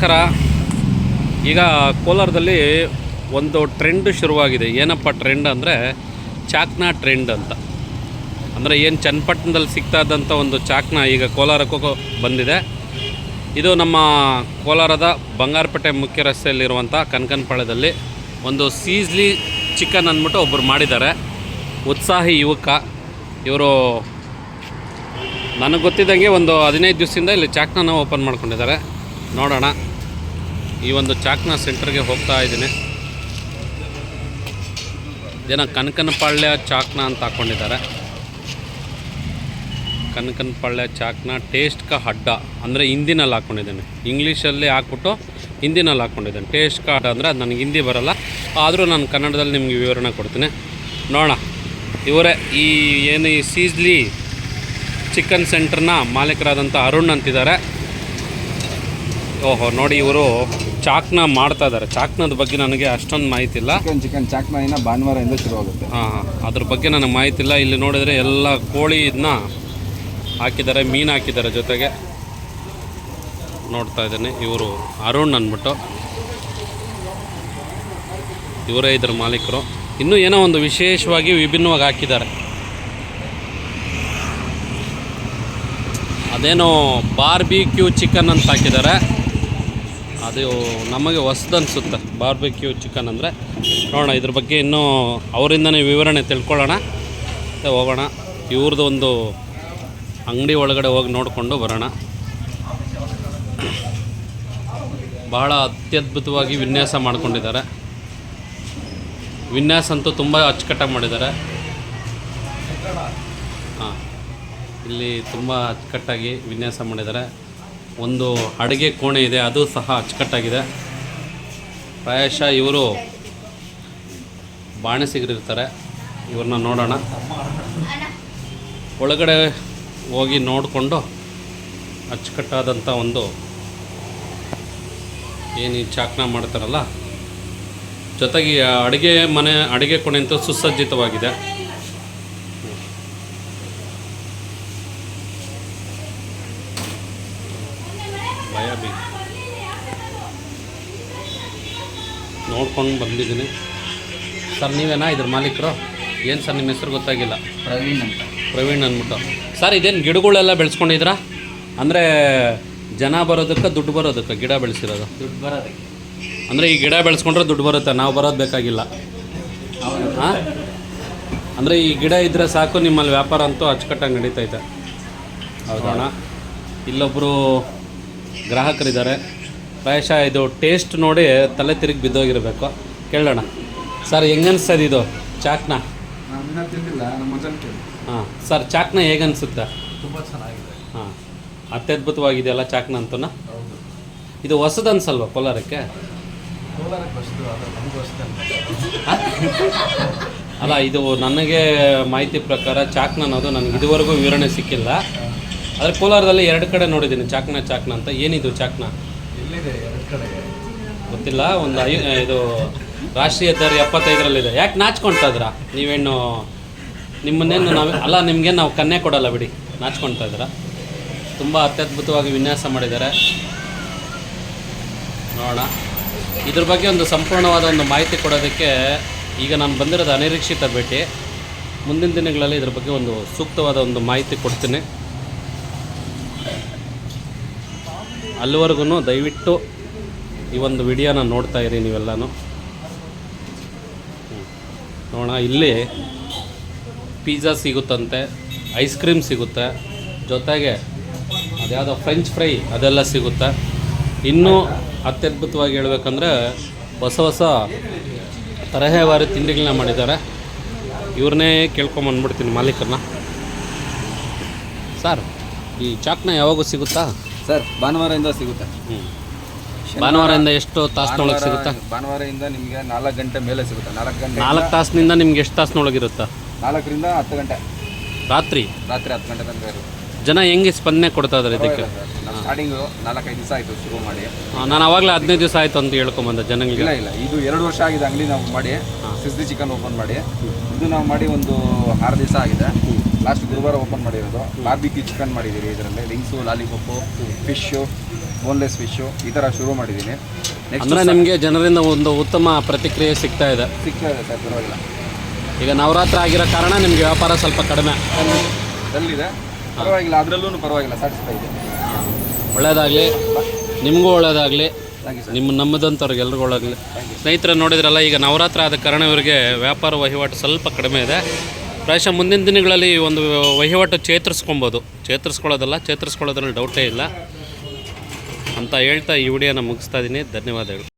ನಮಸ್ಕಾರ. ಈಗ ಕೋಲಾರದಲ್ಲಿ ಒಂದು ಟ್ರೆಂಡ್ ಶುರುವಾಗಿದೆ. ಏನಪ್ಪ ಟ್ರೆಂಡ್ ಅಂದರೆ ಚಾಕ್ನ ಟ್ರೆಂಡ್ ಅಂತ. ಅಂದರೆ ಏನು ಚನ್ನಪಟ್ಟಣದಲ್ಲಿ ಸಿಗ್ತಾ ಇದ್ದಂಥ ಒಂದು ಚಾಕ್ನ ಈಗ ಕೋಲಾರಕ್ಕೂ ಬಂದಿದೆ. ಇದು ನಮ್ಮ ಕೋಲಾರದ ಬಂಗಾರಪೇಟೆ ಮುಖ್ಯ ರಸ್ತೆಯಲ್ಲಿರುವಂಥ ಕನಕನಪಾಳ್ಯದಲ್ಲಿ ಒಂದು ಸೀಸ್ಲಿ ಚಿಕನ್ ಅಂದ್ಬಿಟ್ಟು ಒಬ್ಬರು ಮಾಡಿದ್ದಾರೆ. ಉತ್ಸಾಹಿ ಯುವಕ. ಇವರು ನನಗೆ ಗೊತ್ತಿದ್ದಂಗೆ ಒಂದು ಹದಿನೈದು ದಿವಸದಿಂದ ಇಲ್ಲಿ ಚಾಕ್ನ ಓಪನ್ ಮಾಡ್ಕೊಂಡಿದ್ದಾರೆ. ನೋಡೋಣ. ಈ ಒಂದು ಚಾಕ್ನ ಸೆಂಟರ್ಗೆ ಹೋಗ್ತಾ ಇದ್ದೀನಿ. ಏನೋ ಕನಕನಪಾಳ್ಯ ಚಾಕ್ನ ಅಂತ ಹಾಕ್ಕೊಂಡಿದ್ದಾರೆ ಕನಕನಪಾಳ್ಯ ಚಾಕ್ನ ಟೇಸ್ಟ್ ಕ ಅಡ್ಡ ಅಂದರೆ ಹಿಂದಿನಲ್ಲಿ ಹಾಕ್ಕೊಂಡಿದ್ದೇನೆ ಇಂಗ್ಲೀಷಲ್ಲಿ ಹಾಕ್ಬಿಟ್ಟು ಹಿಂದಿನಲ್ಲಿ ಹಾಕ್ಕೊಂಡಿದ್ದೇನೆ ಟೇಸ್ಟ್ ಕ ಅಡ್ಡ ಅಂದರೆ ಅದು ನನಗೆ ಹಿಂದಿ ಬರಲ್ಲ. ಆದರೂ ನಾನು ಕನ್ನಡದಲ್ಲಿ ನಿಮಗೆ ವಿವರಣೆ ಕೊಡ್ತೀನಿ. ನೋಡೋಣ. ಇವರೇ ಈ ಏನು ಈ ಸೀಸ್ಲಿ ಚಿಕನ್ ಸೆಂಟ್ರನ್ನ ಮಾಲೀಕರಾದಂಥ ಅರುಣ್ ಅಂತಿದ್ದಾರೆ. ಓಹೋ, ನೋಡಿ ಇವರು ಚಾಕ್ನ ಮಾಡ್ತಾ ಇದ್ದಾರೆ. ಚಾಕ್ನದ ಬಗ್ಗೆ ನನಗೆ ಅಷ್ಟೊಂದು ಮಾಹಿತಿ ಇಲ್ಲ ಚಿಕನ್ ಚಿಕನ್. ಚಾಕ್ನ ಇನ್ನ ಭಾನುವಾರದಿಂದ ಶುರುವಾಗುತ್ತೆ. ಹಾಂ ಹಾಂ. ಅದ್ರ ಬಗ್ಗೆ ನನಗೆ ಮಾಹಿತಿ ಇಲ್ಲ ಇಲ್ಲಿ ನೋಡಿದರೆ ಎಲ್ಲ ಕೋಳಿ ಇದನ್ನ ಹಾಕಿದ್ದಾರೆ ಮೀನು ಹಾಕಿದ್ದಾರೆ ಜೊತೆಗೆ. ನೋಡ್ತಾ ಇದ್ದೀನಿ. ಇವರು ಅರುಣ್ ಅಂದ್ಬಿಟ್ಟು. ಇವರೇ ಇದ್ರ ಮಾಲೀಕರು. ಇನ್ನೂ ಏನೋ ಒಂದು ವಿಶೇಷವಾಗಿ ವಿಭಿನ್ನವಾಗಿ ಹಾಕಿದ್ದಾರೆ. ಅದೇನೋ ಬಾರ್ಬಿಕ್ಯೂ ಚಿಕನ್ ಅಂತ ಹಾಕಿದ್ದಾರೆ. ಅದು ನಮಗೆ ಹೊಸ್ದನ್ಸುತ್ತೆ ಬಾರ್ಬೆಕ್ಯೂ ಚಿಕನ್ ಅಂದರೆ. ನೋಡೋಣ, ಇದ್ರ ಬಗ್ಗೆ ಇನ್ನೂ ಅವರಿಂದನೇ ವಿವರಣೆ ತಿಳ್ಕೊಳ್ಳೋಣ. ಹೋಗೋಣ. ಇವ್ರದ್ದು ಒಂದು ಅಂಗಡಿ ಒಳಗಡೆ ಹೋಗಿ ನೋಡಿಕೊಂಡು ಬರೋಣ. ಬಹಳ ಅತ್ಯದ್ಭುತವಾಗಿ ವಿನ್ಯಾಸ ಮಾಡ್ಕೊಂಡಿದ್ದಾರೆ. ವಿನ್ಯಾಸ ಅಂತೂ ತುಂಬ ಅಚ್ಚುಕಟ್ಟಾಗಿ ಮಾಡಿದ್ದಾರೆ. ಹಾಂ. ಇಲ್ಲಿ ತುಂಬ ಅಚ್ಚುಕಟ್ಟಾಗಿ ವಿನ್ಯಾಸ ಮಾಡಿದ್ದಾರೆ. ಒಂದು ಅಡುಗೆ ಕೋಣೆ ಇದೆ, ಅದು ಸಹ ಅಚ್ಚುಕಟ್ಟಾಗಿದೆ. ಪ್ರಾಯಶಃ ಇವರು ಬಾಣಸಿಗರಿರ್ತಾರೆ ಇವ್ರನ್ನ ನೋಡೋಣ. ಒಳಗಡೆ ಹೋಗಿ ನೋಡಿಕೊಂಡು ಅಚ್ಚುಕಟ್ಟಾದಂಥ ಒಂದು ಏನು ಈ ಚಾಕ್ನ ಮಾಡ್ತಾರಲ್ಲ? ಜೊತೆಗೆ ಅಡುಗೆ ಮನೆ, ಅಡುಗೆ ಕೋಣೆ ಅಂತೂ ಸುಸಜ್ಜಿತವಾಗಿದೆ. ಭಯ ಬೇಕು ನೋಡ್ಕೊಂಡು ಬಂದಿದ್ದೀನಿ. ಸರ್ ನೀವೇನಾ ಇದ್ರ ಮಾಲೀಕರು? ಏನು ಸರ್ ನಿಮ್ಮ ಹೆಸರು ಗೊತ್ತಾಗಿಲ್ಲ? ಪ್ರವೀಣ್ ಅಂತ. ಪ್ರವೀಣ್ ಅಂದ್ಬಿಟ್ಟು. ಸರ್ ಇದೇನು ಗಿಡಗಳೆಲ್ಲ ಬೆಳೆಸ್ಕೊಂಡಿದ್ರಾ ಅಂದರೆ ಜನ ಬರೋದಕ್ಕೆ ದುಡ್ಡು ಬರೋದಕ್ಕೆ ಗಿಡ ಬೆಳೆಸಿರೋದು? ದುಡ್ಡು ಬರೋದಕ್ಕೆ. ಅಂದರೆ ಈ ಗಿಡ ಬೆಳೆಸ್ಕೊಂಡ್ರೆ ದುಡ್ಡು ಬರುತ್ತೆ ನಾವು ಬರೋದು ಬೇಕಾಗಿಲ್ಲ. ಹಾಂ? ಅಂದರೆ ಈ ಗಿಡ ಇದ್ದರೆ ಸಾಕು ನಿಮ್ಮಲ್ಲಿ ವ್ಯಾಪಾರ ಅಂತೂ ಅಚ್ಚುಕಟ್ಟಾಗಿ ನಡೀತೈತೆ. ಹೌದಣ್ಣ? ಇಲ್ಲೊಬ್ಬರು ಗ್ರಾಹಕರಿದ್ದಾರೆ. ಪ್ರಾಯಶಃ ಇದು ಟೇಸ್ಟ್ ನೋಡಿ ತಲೆ ತಿರುಗಿ ಬಿದ್ದೋಗಿರಬೇಕು. ಕೇಳೋಣ. ಸರ್ ಹೆಂಗನ್ಸ್ತದೆ ಇದು ಚಾಕ್ನ? ಹಾಂ ಸರ್ ಚಾಕ್ನ ಹೇಗನ್ಸುತ್ತೆ? ತುಂಬ ಚೆನ್ನಾಗಿದೆ. ಹಾಂ ಅತ್ಯದ್ಭುತವಾಗಿದೆಯಲ್ಲ ಚಾಕ್ನ ಅಂತ ಇದು ಹೊಸದನ್ಸಲ್ವ ಕೋಲಾರಕ್ಕೆ? ಅಲ್ಲ ಇದು ನನಗೆ ಮಾಹಿತಿ ಪ್ರಕಾರ ಚಾಕ್ನ ಅನ್ನೋದು ನನಗೆ ಇದುವರೆಗೂ ವಿವರಣೆ ಸಿಕ್ಕಿಲ್ಲ. ಆದರೆ ಕೋಲಾರದಲ್ಲಿ ಎರಡು ಕಡೆ ನೋಡಿದ್ದೀನಿ ಚಾಕ್ನ ಚಾಕ್ನ ಅಂತ. ಏನಿದು ಚಾಕ್ನ? ಎಲ್ಲಿದೆ ಎರಡು ಕಡೆ? ಗೊತ್ತಿಲ್ಲ ಒಂದು ಐ ಇದು ರಾಷ್ಟ್ರೀಯ ಹೆದ್ದಾರಿ ಎಪ್ಪತ್ತೈದರಲ್ಲಿದೆ. ಯಾಕೆ ನಾಚ್ಕೊಳ್ತಾ ಇದ್ದೀರಾ? ನೀವೇನು ನಿಮ್ಮನ್ನೇನು ನಾವು ಅಲ್ಲ ನಿಮಗೆ ನಾವು ಕನ್ನೆ ಕೊಡಲ್ಲ ಬಿಡಿ. ನಾಚ್ಕೊಳ್ತಾ ಇದ್ದೀರಾ? ತುಂಬ ಅತ್ಯದ್ಭುತವಾಗಿ ವಿನ್ಯಾಸ ಮಾಡಿದ್ದಾರೆ. ನೋಡೋಣ. ಇದ್ರ ಬಗ್ಗೆ ಒಂದು ಸಂಪೂರ್ಣವಾದ ಒಂದು ಮಾಹಿತಿ ಕೊಡೋದಕ್ಕೆ ಈಗ ನಾನು ಬಂದಿರೋದು ಅನಿರೀಕ್ಷಿತ ಭೇಟಿ. ಮುಂದಿನ ದಿನಗಳಲ್ಲಿ ಇದ್ರ ಬಗ್ಗೆ ಒಂದು ಸೂಕ್ತವಾದ ಒಂದು ಮಾಹಿತಿ ಕೊಡ್ತೀನಿ. ಅಲ್ಲಿವರೆಗೂ ದಯವಿಟ್ಟು ಈ ಒಂದು ವಿಡಿಯೋನ ನೋಡ್ತಾ ಇರಿ ನೀವೆಲ್ಲನೂ. ನೋಡೋಣ, ಇಲ್ಲಿ ಪಿಜ್ಜಾ ಸಿಗುತ್ತಂತೆ, ಐಸ್ ಕ್ರೀಮ್ ಸಿಗುತ್ತೆ, ಜೊತೆಗೆ ಅದ್ಯಾವುದೋ ಫ್ರೆಂಚ್ ಫ್ರೈ ಅದೆಲ್ಲ ಸಿಗುತ್ತೆ. ಇನ್ನೂ ಅತ್ಯದ್ಭುತವಾಗಿ ಹೇಳ್ಬೇಕಂದ್ರೆ ಹೊಸ ಹೊಸ ತರಹೇವಾರಿ ತಿಂಡಿಗಳನ್ನ ಮಾಡಿದ್ದಾರೆ. ಇವ್ರನ್ನೇ ಕೇಳ್ಕೊಂಬಂದ್ಬಿಡ್ತೀನಿ ಮಾಲೀಕರನ್ನ. ಸರ್, ಈ ಚಾಕ್ನ ಯಾವಾಗೂ ಸಿಗುತ್ತಾ? ಸರ್ ಭಾನುವಾರದಿಂದ ಸಿಗುತ್ತೆ. ಭಾನುವಾರದಿಂದ ಎಷ್ಟು ತಾಸಿನೊಳಗೆ ಸಿಗುತ್ತೆ? ಭಾನುವಾರದಿಂದ ನಿಮಗೆ ನಾಲ್ಕು ಗಂಟೆ ಮೇಲೆ ಸಿಗುತ್ತೆ. ನಾಲ್ಕು ಗಂಟೆ ನಾಲ್ಕು ತಾಸಿನಿಂದ ನಿಮ್ಗೆ ಎಷ್ಟು ತಾಸಿನೊಳಗಿರುತ್ತಾ? ನಾಲ್ಕರಿಂದ ಹತ್ತು ಗಂಟೆ. ರಾತ್ರಿ? ರಾತ್ರಿ ಹತ್ತು ಗಂಟೆ ತನಕ ಇರುತ್ತೆ. ಜನ ಹೆಂಗೆ ಸ್ಪಂದನೆ ಕೊಡ್ತಾ ಇದ್ದಾರೆ ಇದಕ್ಕೆ? ಸ್ಟಾರ್ಟಿಂಗು ನಾಲ್ಕೈದು ದಿವಸ ಆಯಿತು ಶುರು ಮಾಡಿ. ನಾನು ಅವಾಗಲೇ ಹದಿನೈದು ದಿವಸ ಆಯಿತು ಅಂತ ಹೇಳ್ಕೊಂಬಂದೆ ಜನಗಳಿಗೆ. ಇಲ್ಲ ಇಲ್ಲ. ಇದು ಎರಡು ವರ್ಷ ಆಗಿದೆ ಅಂಗಡಿ ನಾವು ಮಾಡಿ. ಸಿಸ್ದಿ ಚಿಕನ್ ಓಪನ್ ಮಾಡಿ. ಇದು ನಾವು ಮಾಡಿ ಒಂದು ಆರು ದಿವಸ ಆಗಿದೆ. ಲಾಸ್ಟ್ ಗುರುವಾರ ಓಪನ್ ಮಾಡಿರೋದು. ಬಾರ್ಬಿಕ್ಯೂ ಚಿಕನ್ ಮಾಡಿದ್ದೀರಿ ಇದರಲ್ಲಿ. Rings lollipop fish boneless fish ಈ ಥರ ಶುರು ಮಾಡಿದ್ದೀನಿ. ಅಂದರೆ ನಿಮಗೆ ಜನರಿಂದ ಒಂದು ಉತ್ತಮ ಪ್ರತಿಕ್ರಿಯೆ ಸಿಗ್ತಾ ಇದೆ. ಸಿಗ್ತಾ ಇದೆ ಸರ್ ಪರವಾಗಿಲ್ಲ. ಈಗ ನವರಾತ್ರಿ ಆಗಿರೋ ಕಾರಣ ನಿಮಗೆ ವ್ಯಾಪಾರ ಸ್ವಲ್ಪ ಕಡಿಮೆ. ಅಲ್ಲಿದೆ. ಪರವಾಗಿಲ್ಲ ಅದರಲ್ಲೂ ಪರವಾಗಿಲ್ಲ ಸ್ಯಾಟಿಸ್ಫೈ ಇದೆ. ಒಳ್ಳೆಯದಾಗಲಿ ನಿಮಗೂ ಒಳ್ಳೆಯದಾಗಲಿ ನಿಮ್ಮ ನಮ್ಮದಂಥವ್ರಿಗೆ ಎಲ್ರಿಗೂ ಒಳ್ಳೆಯದಾಗಲಿ ಸ್ನೇಹಿತರೆ ನೋಡಿದ್ರಲ್ಲ ಈಗ ನವರಾತ್ರಿ ಆದ ಕಾರಣ ಇವರಿಗೆ ವ್ಯಾಪಾರ ವಹಿವಾಟು ಸ್ವಲ್ಪ ಕಡಿಮೆ ಇದೆ. ಪ್ರಾಯಶಃ ಮುಂದಿನ ದಿನಗಳಲ್ಲಿ ಈ ಒಂದು ವಹಿವಾಟು ಚೇತರಿಸ್ಕೊಬೋದು. ಚೇತರಿಸ್ಕೊಳ್ಳೋದಲ್ಲ ಚೇತರಿಸ್ಕೊಳ್ಳೋದ್ರಲ್ಲಿ ಡೌಟೇ ಇಲ್ಲ. ಅಂತ ಹೇಳ್ತಾ ಈ ವಿಡಿಯೋನ ಮುಗಿಸ್ತಾ ಇದ್ದೀನಿ. ಧನ್ಯವಾದಗಳು.